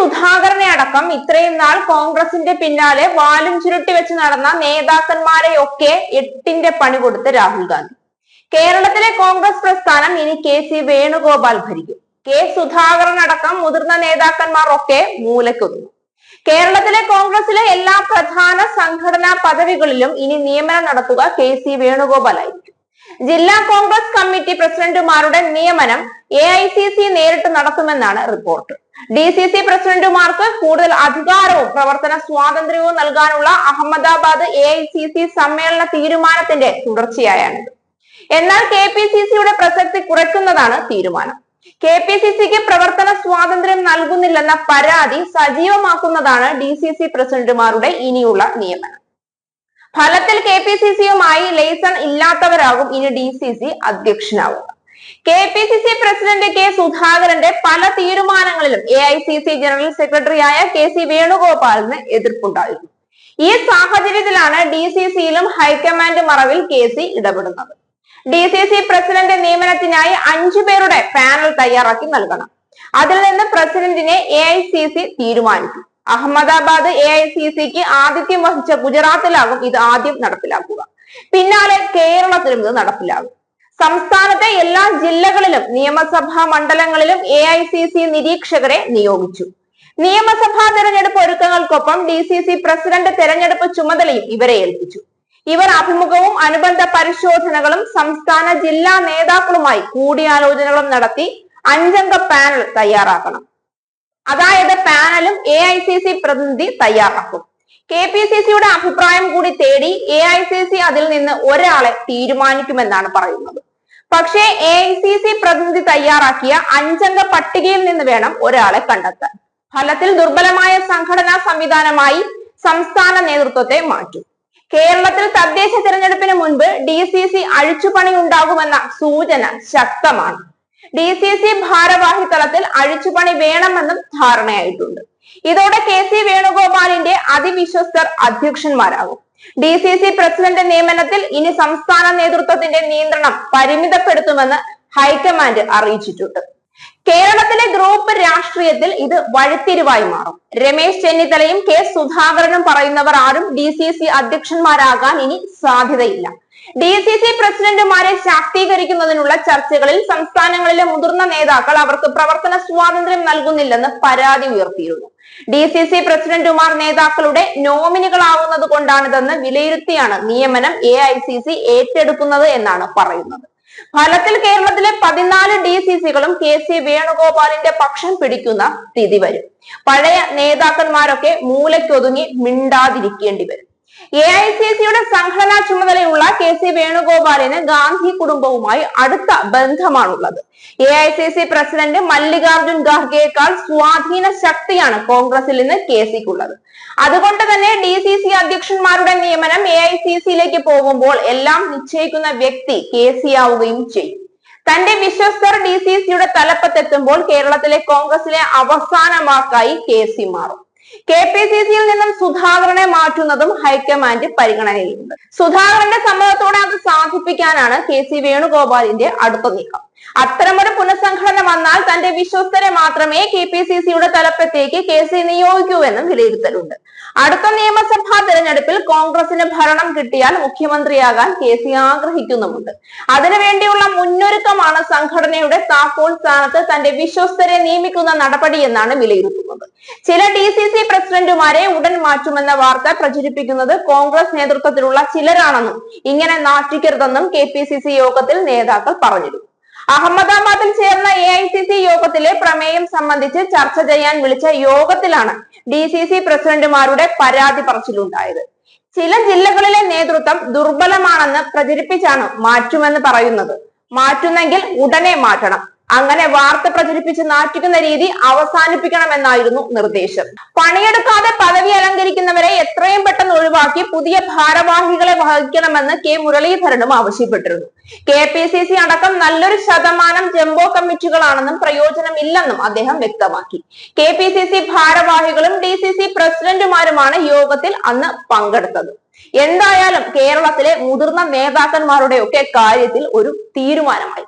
സുധാകരനെ അടക്കം ഇത്രയും നാൾ കോൺഗ്രസിന്റെ പിന്നാലെ വാലും ചുരുട്ടി വെച്ച് നടന്ന നേതാക്കന്മാരെയൊക്കെ എട്ടിന്റെ പണി കൊടുത്ത് രാഹുൽ ഗാന്ധി. കേരളത്തിലെ കോൺഗ്രസ് പ്രസ്ഥാനം ഇനി കെ സി വേണുഗോപാൽ ഭരിക്കും. കെ സുധാകരൻ അടക്കം മുതിർന്ന നേതാക്കന്മാർ ഒക്കെ മൂലക്കൊന്നു കേരളത്തിലെ കോൺഗ്രസിലെ എല്ലാ പ്രധാന സംഘടനാ പദവികളിലും ഇനി നിയമനം നടത്തുക കെ സി വേണുഗോപാൽ ആയിരിക്കും ജില്ലാ കോൺഗ്രസ് കമ്മിറ്റി പ്രസിഡന്റുമാരുടെ നിയമനം എ ഐ സി സി നേരിട്ട് നടത്തുമെന്നാണ് റിപ്പോർട്ട്. ഡി സി സി പ്രസിഡന്റുമാർക്ക് കൂടുതൽ അധികാരവും പ്രവർത്തന സ്വാതന്ത്ര്യവും നൽകാനുള്ള Ahmedabad A I C C സമ്മേളന തീരുമാനത്തിന്റെ തുടർച്ചയായാണിത്. എന്നാൽ കെ പി സി സിയുടെ പ്രസക്തി കുറയ്ക്കുന്നതാണ് തീരുമാനം. കെ പി സി സിക്ക് പ്രവർത്തന സ്വാതന്ത്ര്യം നൽകുന്നില്ലെന്ന പരാതി സജീവമാക്കുന്നതാണ് ഡി സി സി പ്രസിഡന്റുമാരുടെ ഇനിയുള്ള നിയമനം. ഫലത്തിൽ കെ പി സി സിയുമായി ലൈസൺ ഇല്ലാത്തവരാകും ഇനി D C C അധ്യക്ഷനാവുക. K P C C president K സുധാകരന്റെ പല തീരുമാനങ്ങളിലും A I C C general സെക്രട്ടറിയായ കെ സി വേണുഗോപാലിന് എതിർപ്പുണ്ടായിരുന്നു. ഈ സാഹചര്യത്തിലാണ് ഡി സി സിയിലും ഹൈക്കമാൻഡ് മറവിൽ കെ സി ഇടപെടുന്നത്. ഡി സി സി പ്രസിഡന്റ് നിയമനത്തിനായി അഞ്ചു പേരുടെ പാനൽ തയ്യാറാക്കി നൽകണം. അതിൽ നിന്ന് പ്രസിഡന്റിനെ എ ഐ സി സി തീരുമാനിക്കും. അഹമ്മദാബാദ് എ ഐ സി സിക്ക് ആതിഥ്യം വഹിച്ച ഗുജറാത്തിലാകും ഇത് ആദ്യം നടപ്പിലാക്കുക. പിന്നാലെ കേരളത്തിലും ഇത് നടപ്പിലാകും. സംസ്ഥാനത്തെ എല്ലാ ജില്ലകളിലും നിയമസഭാ മണ്ഡലങ്ങളിലും എ ഐ സി സി നിരീക്ഷകരെ നിയോഗിച്ചു. നിയമസഭാ തെരഞ്ഞെടുപ്പ് ഒരുക്കങ്ങൾക്കൊപ്പം ഡി സി സി പ്രസിഡന്റ് തെരഞ്ഞെടുപ്പ് ചുമതലയും ഇവരെ ഏൽപ്പിച്ചു. ഇവർ അഭിമുഖവും അനുബന്ധ പരിശോധനകളും സംസ്ഥാന ജില്ലാ നേതാക്കളുമായി കൂടിയാലോചനകളും നടത്തി അഞ്ചംഗ പാനൽ തയ്യാറാക്കണം. അതായത് പാനലും എ ഐ സി സി പ്രതിനിധി തയ്യാറാക്കും. കെ പി സി സിയുടെ അഭിപ്രായം കൂടി തേടി എ ഐ സി സി അതിൽ നിന്ന് ഒരാളെ തീരുമാനിക്കുമെന്നാണ് പറയുന്നത്. പക്ഷേ എ ഐ സി സി പ്രതിനിധി തയ്യാറാക്കിയ അഞ്ചംഗ പട്ടികയിൽ നിന്ന് വേണം ഒരാളെ കണ്ടെത്താൻ. ഫലത്തിൽ ദുർബലമായ സംഘടനാ സംവിധാനമായി സംസ്ഥാന നേതൃത്വത്തെ മാറ്റും. കേരളത്തിൽ തദ്ദേശ തിരഞ്ഞെടുപ്പിന് മുൻപ് ഡി സി സി അഴിച്ചുപണി ഉണ്ടാകുമെന്ന സൂചന ശക്തമാണ്. ഡി സി സി ഭാരവാഹി തലത്തിൽ അഴിച്ചുപണി വേണമെന്നും ധാരണയായിട്ടുണ്ട്. ഇതോടെ കെ സി വേണുഗോപാലിന്റെ അതിവിശ്വസ്തർ അധ്യക്ഷന്മാരാകും. ഡി സി സി പ്രസിഡന്റ് നിയമനത്തിൽ ഇനി സംസ്ഥാന നേതൃത്വത്തിന്റെ നിയന്ത്രണം പരിമിതപ്പെടുത്തുമെന്ന് ഹൈക്കമാൻഡ് അറിയിച്ചിട്ടുണ്ട്. കേരളത്തിലെ ഗ്രൂപ്പ് രാഷ്ട്രീയത്തിൽ ഇത് വഴിത്തിരിവായി മാറും. രമേശ് ചെന്നിത്തലയും കെ സുധാകരനും പറയുന്നവർ ആരും ഡി സി സി അധ്യക്ഷന്മാരാകാൻ ഇനി സാധ്യതയില്ല. ഡി സി സി പ്രസിഡന്റുമാരെ ശാക്തീകരിക്കുന്നതിനുള്ള ചർച്ചകളിൽ സംസ്ഥാനങ്ങളിലെ മുതിർന്ന നേതാക്കൾ അവർക്ക് പ്രവർത്തന സ്വാതന്ത്ര്യം നൽകുന്നില്ലെന്ന് പരാതി ഉയർത്തിയിരുന്നു. ഡി സി സി പ്രസിഡന്റുമാർ നേതാക്കളുടെ നോമിനികളാവുന്നത് കൊണ്ടാണിതെന്ന് വിലയിരുത്തിയാണ് നിയമനം എ ഐ സി സി ഏറ്റെടുക്കുന്നത് എന്നാണ് പറയുന്നത്. ഫലത്തിൽ കേരളത്തിലെ പതിനാല് ഡി സി സികളും കെ സി വേണുഗോപാലിന്റെ പക്ഷം പിടിക്കുന്ന സ്ഥിതി വരും. പഴയ നേതാക്കന്മാരൊക്കെ മൂലയ്ക്കൊതുങ്ങി മിണ്ടാതിരിക്കേണ്ടി വരും. എ ഐ സി സിയുടെ സംഘടനാ ചുമതലയുള്ള കെ സി വേണുഗോപാലിന് ഗാന്ധി കുടുംബവുമായി അടുത്ത ബന്ധമാണുള്ളത്. A I C C president Mallikarjun ഖാർഗെയേക്കാൾ സ്വാധീന ശക്തിയാണ് കോൺഗ്രസിൽ നിന്ന് കെ സിക്കുള്ളത്. അതുകൊണ്ട് തന്നെ ഡി സി സി അധ്യക്ഷന്മാരുടെ നിയമനം എ ഐ സി സിയിലേക്ക് പോകുമ്പോൾ എല്ലാം നിശ്ചയിക്കുന്ന വ്യക്തി കെ സി ആവുകയും ചെയ്യും. തന്റെ വിശ്വസ്തർ ഡി സി സിയുടെ തലപ്പത്തെത്തുമ്പോൾ കേരളത്തിലെ കോൺഗ്രസിലെ അവസാന വാക്കായി കെ സി മാറും. കെ പി സി സിയിൽ നിന്നും സുധാകരനെ മാറ്റുന്നതും ഹൈക്കമാൻഡ് പരിഗണനയിലുണ്ട് സുധാകരന്റെ സമ്മതത്തോടെ അത് സാധിപ്പിക്കാനാണ് കെ സി വേണുഗോപാലിന്റെ അടുത്ത നീക്കം. അത്തരമൊരു പുനഃസംഘടന വന്നാൽ തന്റെ വിശ്വസ്തരെ മാത്രമേ കെ പി സി സിയുടെ തലപ്പത്തേക്ക് കെ സി നിയോഗിക്കൂ എന്നും വിലയിരുത്തലുണ്ട്. അടുത്ത നിയമസഭാ തെരഞ്ഞെടുപ്പിൽ കോൺഗ്രസിന് ഭരണം കിട്ടിയാൽ മുഖ്യമന്ത്രിയാകാൻ കെ സി ആഗ്രഹിക്കുന്നുമുണ്ട്. അതിനുവേണ്ടിയുള്ള മുന്നൊരുക്കമാണ് സംഘടനയുടെ താക്കോൽ സ്ഥാനത്ത് തന്റെ വിശ്വസ്തരെ നിയമിക്കുന്ന നടപടിയെന്നാണ് വിലയിരുത്തുന്നത്. ചില ഡി സി സി പ്രസിഡന്റുമാരെ ഉടൻ മാറ്റുമെന്ന വാർത്ത പ്രചരിപ്പിക്കുന്നത് കോൺഗ്രസ് നേതൃത്വത്തിലുള്ള ചിലരാണെന്നും ഇങ്ങനെ നാറ്റിക്കരുതെന്നും കെ പി സി സി യോഗത്തിൽ നേതാക്കൾ പറഞ്ഞിരുന്നു. അഹമ്മദാബാദിൽ ചേർന്ന എ ഐ സി സി യോഗത്തിലെ പ്രമേയം സംബന്ധിച്ച് ചർച്ച ചെയ്യാൻ വിളിച്ച യോഗത്തിലാണ് ഡി സി സി പ്രസിഡന്റുമാരുടെ പരാതി പറച്ചിലുണ്ടായത്. ചില ജില്ലകളിലെ നേതൃത്വം ദുർബലമാണെന്ന് പ്രചരിപ്പിച്ചാണ് മാറ്റുമെന്ന് പറയുന്നത്. മാറ്റുന്നെങ്കിൽ ഉടനെ മാറ്റണം. അങ്ങനെ വാർത്ത പ്രചരിപ്പിച്ച് നാട്ടിക്കുന്ന രീതി അവസാനിപ്പിക്കണമെന്നായിരുന്നു നിർദ്ദേശം. പണിയെടുക്കാതെ പദവി അലങ്കരിക്കുന്നവരെ എത്രയും പെട്ടെന്ന് ഒഴിവാക്കി പുതിയ ഭാരവാഹികളെ വഹിക്കണമെന്ന് കെ. മുരളീധരനും ആവശ്യപ്പെട്ടിരുന്നു. കെ പി സി സി അടക്കം നല്ലൊരു ശതമാനം ജംബോ കമ്മിറ്റികളാണെന്നും പ്രയോജനമില്ലെന്നും അദ്ദേഹം വ്യക്തമാക്കി. കെ പി സി സി ഭാരവാഹികളും ഡി സി സി പ്രസിഡന്റുമാരുമാണ് യോഗത്തിൽ അന്ന് പങ്കെടുത്തത്. എന്തായാലും കേരളത്തിലെ മുതിർന്ന നേതാക്കന്മാരുടെ ഒക്കെ കാര്യത്തിൽ ഒരു തീരുമാനമായി.